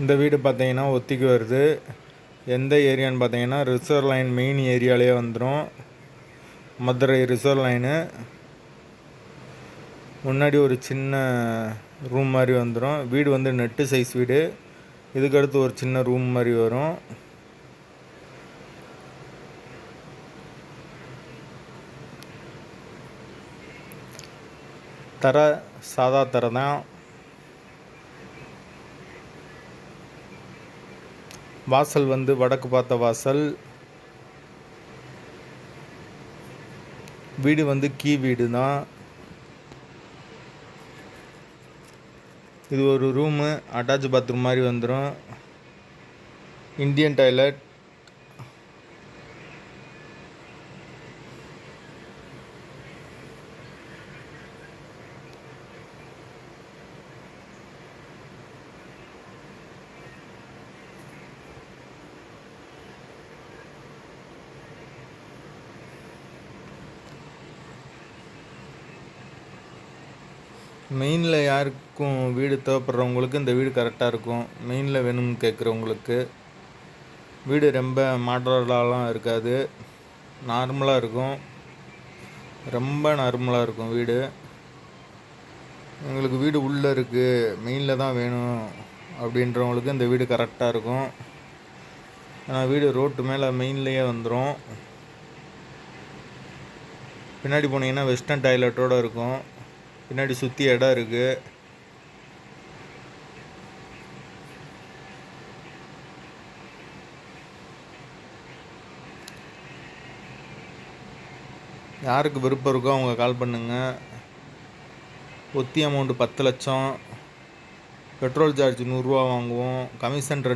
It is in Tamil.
இந்த வீடு பார்த்தீங்கன்னா ஒத்திக்கு வருது. எந்த ஏரியான்னு பார்த்தீங்கன்னா ரிசர்வ் லைன் மெயின் ஏரியாலே வந்துடும் மதுரை ரிசர்வ் லைனு. முன்னாடி ஒரு சின்ன ரூம் மாதிரி வந்துடும் வீடு வந்து நெட்டு சைஸ் வீடு. இதுக்கடுத்து ஒரு சின்ன ரூம் மாதிரி வரும். தர சாதா தர தான். வாசல் வந்து வடக்கு பார்த்த வாசல். வீடு வந்து கீ வீடு தான் இது ஒரு ரூமு அட்டாச் பாத்ரூம் மாதிரி வந்துடும் இந்தியன் டாய்லெட் மெயினில் யாருக்கும் வீடு தேவைப்படுறவங்களுக்கு இந்த வீடு கரெக்டாக இருக்கும். மெயினில் வேணும்னு கேட்குறவங்களுக்கு வீடு ரொம்ப மாடலாலாம் இருக்காது. நார்மலாக இருக்கும். ரொம்ப நார்மலாக இருக்கும் வீடு. எங்களுக்கு வீடு உள்ளே இருக்குது மெயினில் தான் வேணும் அப்படின்றவங்களுக்கு இந்த வீடு கரெக்டாக இருக்கும். ஏன்னா வீடு ரோட்டு மேலே மெயின்லேயே வந்துடும் பின்னாடி போனீங்கன்னா வெஸ்டர்ன் டாய்லெட்டோடு இருக்கும். பின்னாடி சுற்றி இடம் இருக்குது யாருக்கு விருப்பம் இருக்கோ அவங்க கால் பண்ணுங்கள் ஒத்தி அமௌண்ட்டு பத்து லட்சம். பெட்ரோல் சார்ஜ் நூறுரூவா வாங்குவோம். கமிஷன்